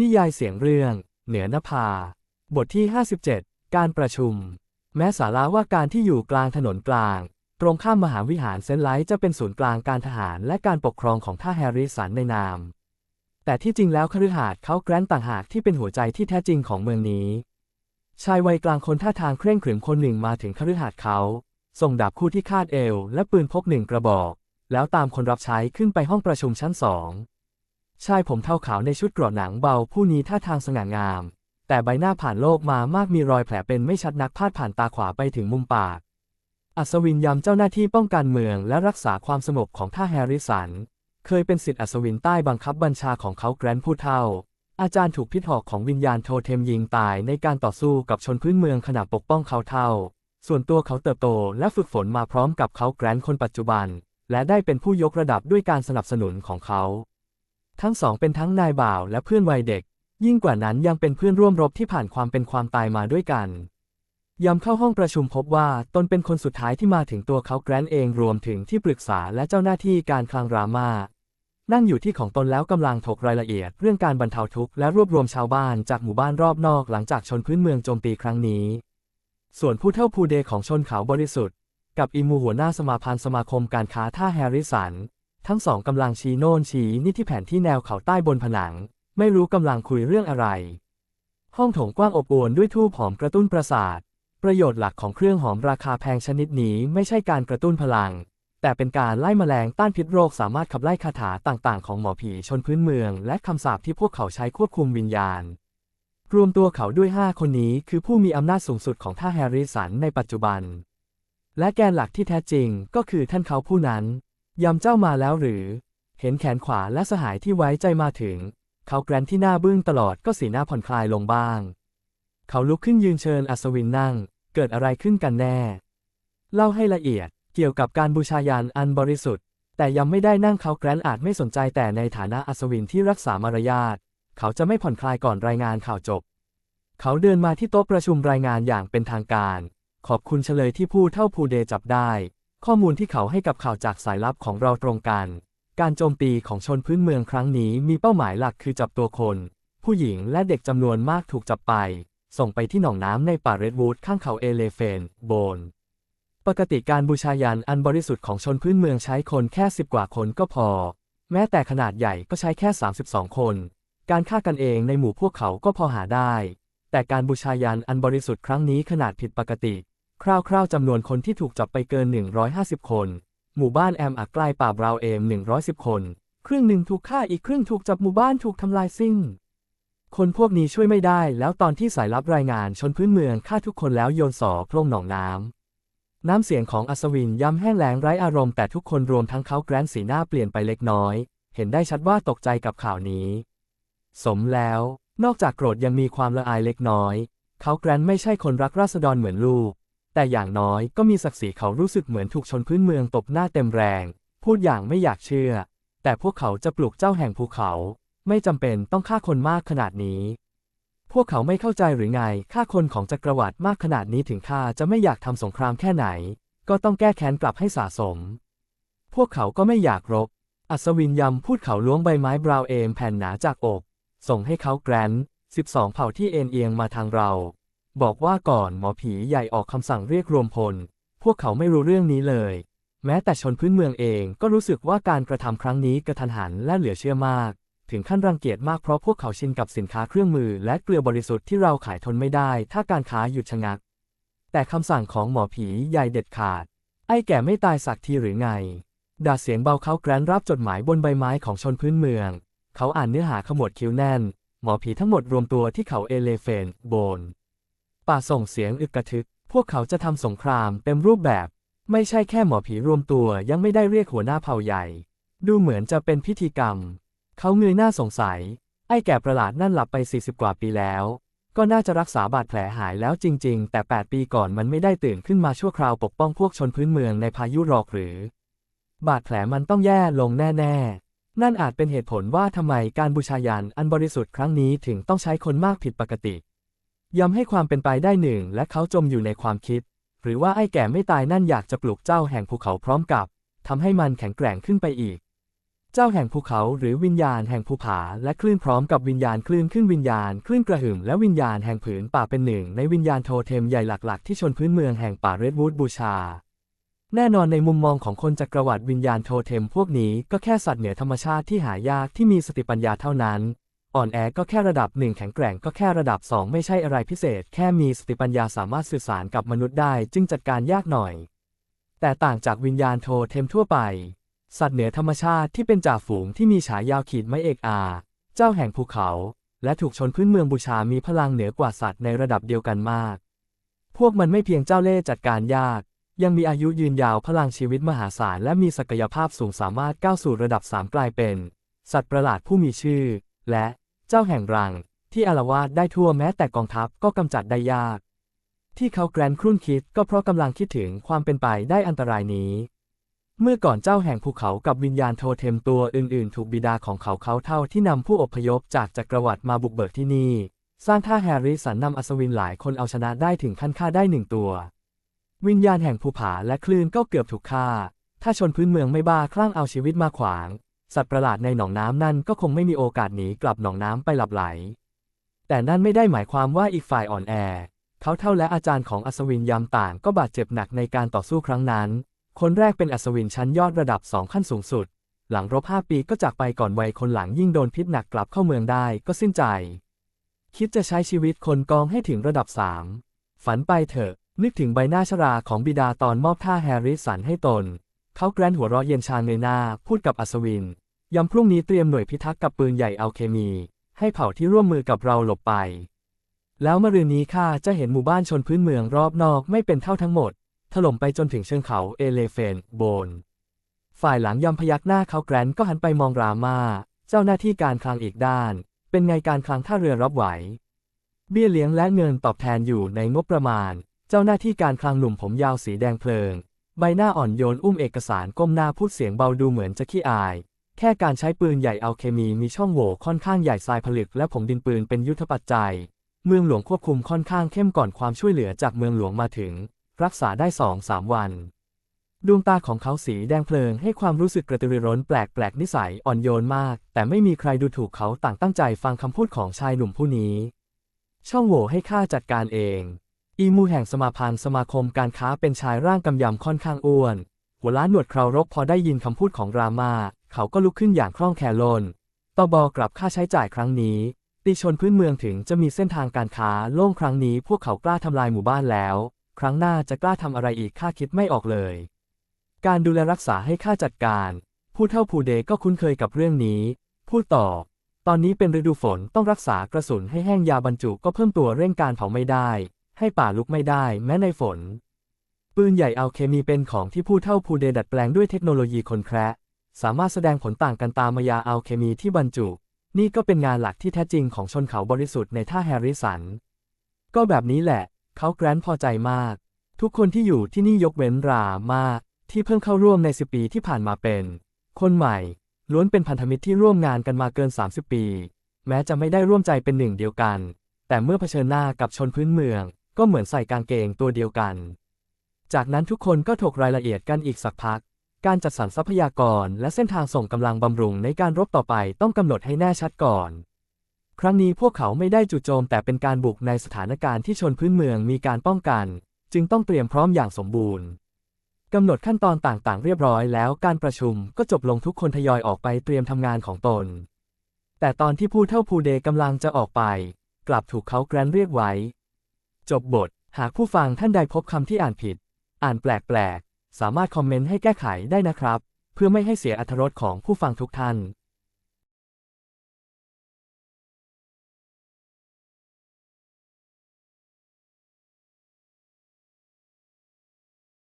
นิยายเสียงเรื่อง เหนือนภา บทที่ 57 การประชุม แม้ศาลาว่าการที่อยู่กลางถนนกลาง ตรงข้ามมหาวิหารเซนต์ไลท์จะเป็นศูนย์กลางการทหารและการปกครองของท่าแฮร์ริสันในนาม แต่ที่จริงแล้วคฤหาสน์เขาแกรนต์ต่างหากที่เป็นหัวใจที่แท้จริงของเมืองนี้ ชายวัยกลางคนท่าทางเคร่งขรึมคนหนึ่งมาถึงคฤหาสน์เขาส่งดาบคู่ที่คาดเอว และปืนพกหนึ่งกระบอก แล้วตามคนรับใช้ขึ้นไปห้องประชุมชั้นสอง ชายผมเทาขาวในชุดเกราะหนังเบาผู้นี้ท่าทางสง่างาม แต่ใบหน้าผ่านโลกมามากมีรอยแผลเป็นไม่ชัดนักพาดผ่านตาขวาไปถึงมุมปาก อัศวินยำเจ้าหน้าที่ป้องกันเมืองและรักษาความสงบของท่าแฮร์ริสัน เคยเป็นสิทธิอัศวินใต้บังคับบัญชาของเขาแกรนด์ผู้เท่า อาจารย์ถูกพิษหอกของวิญญาณโทเทมยิงตายในการต่อสู้กับชนพื้นเมืองขณะปกป้องเขาเท่า ส่วนตัวเขาเติบโตและฝึกฝนมาพร้อมกับเขาแกรนด์คนปัจจุบัน และได้เป็นผู้ยกระดับด้วยการสนับสนุนของเขา ทั้งสองเป็นทั้งนายบ่าวและเพื่อนวัยเด็ก ยิ่งกว่านั้นยังเป็นเพื่อนร่วมรบที่ผ่านความเป็นความตายมาด้วยกันยามเข้าห้องประชุมพบว่าตนเป็นคนสุดท้ายที่มาถึงตัวเขาแกรนเองรวมถึงที่ปรึกษาและเจ้าหน้าที่การคลังรามา นั่งอยู่ที่ของตนแล้วกำลังถกรายละเอียด เรื่องการบรรเทาทุกข์และรวบรวมชาวบ้านจากหมู่บ้านรอบนอกหลังจากชนพื้นเมืองโจมตีครั้งนี้ ส่วนผู้เท่าภูเดของชนเขาบริสุทธิ์ กับอิมูหัวหน้าสมาพันธ์สมาคมการค้าท่าแฮริสัน ทั้งสองกำลังชี้โน่นชี้นี่ที่แผนที่แนวเขาใต้บนผนัง ไม่รู้กำลังคุยเรื่องอะไร ห้องโถงกว้างอบอวลด้วยทูบหอมกระตุ้นประสาท ประโยชน์หลักของเครื่องหอมราคาแพงชนิดนี้ไม่ใช่การกระตุ้นพลัง แต่เป็นการไล่แมลงต้านพิษโรคสามารถขับไล่คาถาต่างๆ ของหมอผีชนพื้นเมือง และคำสาปที่พวกเขาใช้ควบคุมวิญญาณ รวมตัวเขาด้วย 5 คนนี้คือผู้มีอำนาจสูงสุดของท่าแฮร์ริสันในปัจจุบัน และแกนหลักที่แท้จริงก็คือท่านเขาผู้นั้น ยำเจ้ามาแล้วหรือ เห็นแขนขวาและสหายที่ไว้ใจมาถึง เขาแกรนที่หน้าบึ้งตลอดก็สีหน้าผ่อนคลายลงบ้าง เขาลุกขึ้นยืนเชิญอัศวินนั่ง เกิดอะไรขึ้นกันแน่ เล่าให้ละเอียดเกี่ยวกับการบูชายันอันบริสุทธิ์ แต่ยังไม่ได้นั่งเขาแกรนอาจไม่สนใจแต่ในฐานะอัศวินที่รักษามารยาทเขาจะไม่ผ่อนคลายก่อนรายงานข่าวจบ เขาเดินมาที่โต๊ะประชุมรายงานอย่างเป็นทางการ ขอบคุณเฉลยที่ผู้เท่าภูเดจับได้ ข้อมูลที่เขาให้กับข่าวจากสายลับของเราตรงกัน การโจมตีของชนพื้นเมืองครั้งนี้มีเป้าหมายหลักคือจับตัวคน ผู้หญิงและเด็กจำนวนมากถูกจับไป ส่งไปที่หนองน้ำในป่าเรดวูดข้างเขาเอเลเฟน โบน ปกติการบูชายันอันบริสุทธิ์ของชนพื้นเมืองใช้คนแค่สิบกว่าคนก็พอ แม้แต่ขนาดใหญ่ก็ใช้แค่ 32 คน การฆ่ากันเองในหมู่พวกเขาก็พอหาได้ แต่การบูชายันอันบริสุทธิ์ครั้งนี้ขนาดผิดปกติ คร่าวๆจำนวนคนที่ถูกจับไปเกิน 150 คน หมู่บ้านแอมอักใกล้ป่าบราวเอม 110 คน ครึ่งหนึ่งถูกฆ่าอีกครึ่งถูกจับหมู่บ้านถูกทำลายสิ้น คนพวกนี้ช่วยไม่ได้ แล้วตอนที่สายลับรายงานชนพื้นเมืองฆ่าทุกคนแล้วโยนสอโพร่งหนองน้ำ น้ำเสียงของอัศวินย้ำแห้งแล้งไร้อารมณ์แต่ทุกคนรวมทั้งเขาแกรนสีหน้าเปลี่ยนไปเล็กน้อย เห็นได้ชัดว่าตกใจกับข่าวนี้ สมแล้ว นอกจากโกรธยังมีความละอายเล็กน้อย เขาแกรนไม่ใช่คนรักราษฎรเหมือนลูก แต่อย่างน้อยก็มีศักดิ์ศรีเขารู้สึกเหมือนถูกชนพื้นเมืองตบหน้าเต็มแรง พูดอย่างไม่อยากเชื่อ แต่พวกเขาจะปลุกเจ้าแห่งภูเขา ไม่จำเป็นต้องฆ่าคนมากขนาดนี้ พวกเขาไม่เข้าใจหรือไงฆ่าคนของจักรวรรดิมากขนาดนี้ถึงข้าจะไม่อยากทำสงครามแค่ไหน ก็ต้องแก้แค้นกลับให้สะสม พวกเขาก็ไม่อยากรบ อัศวินยำพูดเขาล้วงใบไม้บราวเอมแผ่นหนาจากอก ส่งให้เขาแกรน12 เผ่าที่เอ็นเอียงมาทางเรา บอกว่าก่อนหมอผีใหญ่ออกคำสั่งเรียกรวมพล พวกเขาไม่รู้เรื่องนี้เลย แม้แต่ชนพื้นเมืองเองก็รู้สึกว่าการกระทำครั้งนี้กระทันหันและเหลือเชื่อมาก ถึงขั้นรังเกียจมากเพราะพวกเขาชินกับสินค้าเครื่องมือและเกลือบริสุทธิ์ที่เราขายทนไม่ได้ ถ้าการค้าหยุดชะงัก แต่คำสั่งของหมอผีใหญ่เด็ดขาด ไอ้แก่ไม่ตายสักทีหรือไงดาเสียงเบาเขาแกรนรับจดหมายบนใบไม้ของชนพื้นเมือง เขาอ่านเนื้อหาขมวดคิ้วแน่น หมอผีทั้งหมดรวมตัวที่เขาเอเลเฟนโบน ป่าส่งเสียงอึกกระทึก พวกเขาจะทำสงครามเต็มรูปแบบ ไม่ใช่แค่หมอผีรวมตัวยังไม่ได้เรียกหัวหน้าเผ่าใหญ่ ดูเหมือนจะเป็นพิธีกรรม เขาเงยหน้าสงสัย ไอ้แก่ประหลาดนั่นหลับไป 40 กว่าปีแล้ว ก็น่าจะรักษาบาดแผลหายแล้วจริง ๆ แต่ 8 ปีก่อนมันไม่ได้ตื่นขึ้นมาชั่วคราวปกป้องพวกชนพื้นเมืองในพายุหรอกหรือ บาดแผลมันต้องแย่ลงแน่ๆนั่นอาจเป็นเหตุผลว่าทำไมการบูชายันอันบริสุทธิ์ครั้งนี้ถึงต้องใช้คนมากผิดปกติ ย้ำให้ความเป็นไปได้หนึ่งและเขาจมอยู่ในความคิด หรือว่าไอ้แก่ไม่ตายนั่นอยากจะปลุกเจ้าแห่งภูเขาพร้อมกับทำให้มันแข็งแกร่งขึ้นไปอีก เจ้าแห่งภูเขาหรือวิญญาณแห่งภูผาและคลื่นพร้อมกับวิญญาณคลื่นขึ้นวิญญาณคลื่นกระหึ่มและวิญญาณแห่งผืนป่าเป็นหนึ่งในวิญญาณโทเทมใหญ่หลักๆ ที่ชนพื้นเมืองแห่งป่าเรดวูดบูชา แน่นอนในมุมมองของคนจักรวรรดิวิญญาณโทเทมพวกนี้ก็แค่สัตว์เหนือธรรมชาติที่หายากที่มีสติปัญญาเท่านั้น อ่อนแอก็แค่ระดับหนึ่งแข็งแกร่งก็แค่ระดับสองไม่ใช่อะไรพิเศษ แค่มีสติปัญญาสามารถสื่อสารกับมนุษย์ได้จึงจัดการยากหน่อย แต่ต่างจากวิญญาณโทเทมทั่วไป สัตว์เหนือธรรมชาติที่เป็นจ่าฝูงที่มีฉายาวขีดไม้เอกอา เจ้าแห่งภูเขา และถูกชนพื้นเมืองบูชามีพลังเหนือกว่าสัตว์ในระดับเดียวกันมาก พวกมันไม่เพียงเจ้าเล่ห์จัดการยาก ยังมีอายุยืนยาวพลังชีวิตมหาศาลและมีศักยภาพสูงสามารถก้าวสู่ระดับ3กลายเป็น สัตว์ประหลาดผู้มีชื่อ และ เจ้าแห่งรัง ที่อาละวาดได้ทั่วแม้แต่กองทัพก็กำจัดได้ยาก ที่เขาแกรนครุ่นคิดก็เพราะกำลังคิดถึงความเป็นไปได้อันตรายนี้ เมื่อก่อนเจ้าแห่งภูเขากับวิญญาณโทเทมตัวอื่นๆ ถูกบิดาของเขาเขาเท่าที่นำผู้อพยพจากจักรวรรดิมาบุกเบิกที่นี่ สร้างท่าแฮร์ริสันนำอัศวินหลายคนเอาชนะได้ถึงขั้นฆ่าได้หนึ่งตัว วิญญาณแห่งภูผาและคลื่นก็เกือบถูกฆ่า ถ้าชนพื้นเมืองไม่บ้าคลั่งเอาชีวิตมาขวาง สัตว์ประหลาดในหนองน้ำนั่นก็คงไม่มีโอกาสหนีกลับหนองน้ำไปหลับไหล แต่นั่นไม่ได้หมายความว่าอีกฝ่ายอ่อนแอ เขาเท่าและอาจารย์ของอัศวินยามต่างก็บาดเจ็บหนักในการต่อสู้ครั้งนั้น คนแรกเป็นอัศวินชั้นยอดระดับสองขั้นสูงสุด หลังรบห้าปีก็จากไปก่อนวัยคนหลังยิ่งโดนพิษหนักกลับเข้าเมืองได้ก็สิ้นใจ คิดจะใช้ชีวิตคนกองให้ถึงระดับสามฝันไปเถอะนึกถึงใบหน้าชราของบิดาตอนมอบท่าแฮร์ริสันให้ตน เขาแกรนหัวเราะเย็นชาเงยหน้า พูดกับอัศวินยามพรุ่งนี้เตรียมหน่วยพิทักษ์กับปืนใหญ่อัลเคมี ให้เผ่าที่ร่วมมือกับเราหลบไป แล้วมะรืนนี้ข้าจะเห็นหมู่บ้านชนพื้นเมืองรอบนอกไม่เป็นเท่าทั้งหมด ถล่มไปจนถึงเชิงเขาเอเลเฟนโบน ฝ่ายหลังยำพยักหน้าเขาแกรนก็หันไปมองรามาเจ้าหน้าที่การคลังอีกด้าน เป็นไงการคลังท่าเรือรับไหว เบี้ยเลี้ยงและเงินตอบแทนอยู่ในงบประมาณ เจ้าหน้าที่การคลังหนุ่มผมยาวสีแดงเพลิง ใบหน้าอ่อนโยนอุ้มเอกสารก้มหน้าพูดเสียงเบาดูเหมือนจะขี้อาย แค่การใช้ปืนใหญ่เอัลเคมีมีช่องโหว่ค่อนข้างใหญ่ทรายผลึกและผงดินปืนเป็นยุทธปัจจัย เมืองหลวงควบคุมค่อนข้างเข้มก่อนความช่วยเหลือจากเมืองหลวงมาถึง รักษาได้สองสามวัน ดวงตาของเขาสีแดงเพลิงให้ความรู้สึกกระตือรือร้นแปลกแปลกนิสัยอ่อนโยนมาก แต่ไม่มีใครดูถูกเขาต่างตั้งใจฟังคำพูดของชายหนุ่มผู้นี้ ช่องโหว่ให้ข้าจัดการเอง อีมูแห่งสมาพันธ์สมาคมการค้าเป็นชายร่างกำยำค่อนข้างอ้วน หัวล้านหนวดเครารกพอได้ยินคำพูดของรามา เขาก็ลุกขึ้นอย่างคล่องแคล่วลนตอบอกลับค่าใช้จ่ายครั้งนี้ตีชนพื้นเมืองถึงจะมีเส้นทางการค้าโล่งครั้งนี้พวกเขากล้าทำลายหมู่บ้านแล้ว ครั้งหน้าจะกล้าทำอะไรอีกข้าคิดไม่ออกเลย การดูแลรักษาให้ข้าจัดการผู้เท่าผู้เดก็คุ้นเคยกับเรื่องนี้ พูดต่อ ตอนนี้เป็นฤดูฝนต้องรักษากระสุนให้แห้งยาบรรจุก็เพิ่มตัวเร่งการเผาไม่ได้ ให้ป่าลุกไม่ได้แม้ในฝน ปืนใหญ่เอาเคมีเป็นของที่ผู้เท่าผู้เดดัดแปลงด้วยเทคโนโลยีคนแคระสามารถแสดงผลต่างกันตามมายาเอาเคมีที่บรรจุ นี่ก็เป็นงานหลักที่แท้จริงของชนเขาบริสุทธิ์ในท่าแฮร์ริสัน ก็แบบนี้แหละ เขาแกรนพอใจมาก ทุกคนที่อยู่ที่นี่ยกเว้นรามาที่เพิ่งเข้าร่วมในสิปีที่ผ่านมาเป็น คนใหม่ ล้วนเป็นพันธมิตรที่ร่วมงานกันมาเกิน 30 ปี แม้จะไม่ได้ร่วมใจเป็นหนึ่งเดียวกัน แต่เมื่อเผชิญหน้ากับชนพื้นเมือง ก็เหมือนใส่กางเกงตัวเดียวกัน จากนั้นทุกคนก็ถกรายละเอียดกันอีกสักพัก การจัดสรรทรัพยากรและเส้นทางส่งกำลังบำรุงในการรบต่อไปต้องกำหนดให้แน่ชัดก่อน ครั้งนี้พวกเขาไม่ได้จู่โจมแต่เป็นการบุกในสถานการณ์ที่ชนพื้นเมืองมีการป้องกัน จึงต้องเตรียมพร้อมอย่างสมบูรณ์กำหนดขั้นตอนต่างๆ เรียบร้อยแล้วการประชุมก็จบลงทุกคนทยอยออกไปเตรียมทำงานของตน แต่ตอนที่ผู้เท่าผู้เดกำลังจะออกไป กลับถูกเขาแกรนเรียกไว้ จบบท หากผู้ฟังท่านใดพบคำที่อ่านผิด อ่านแปลกๆ สามารถคอมเมนต์ให้แก้ไขได้นะครับ เพื่อไม่ให้เสียอรรถรสของผู้ฟังทุกท่าน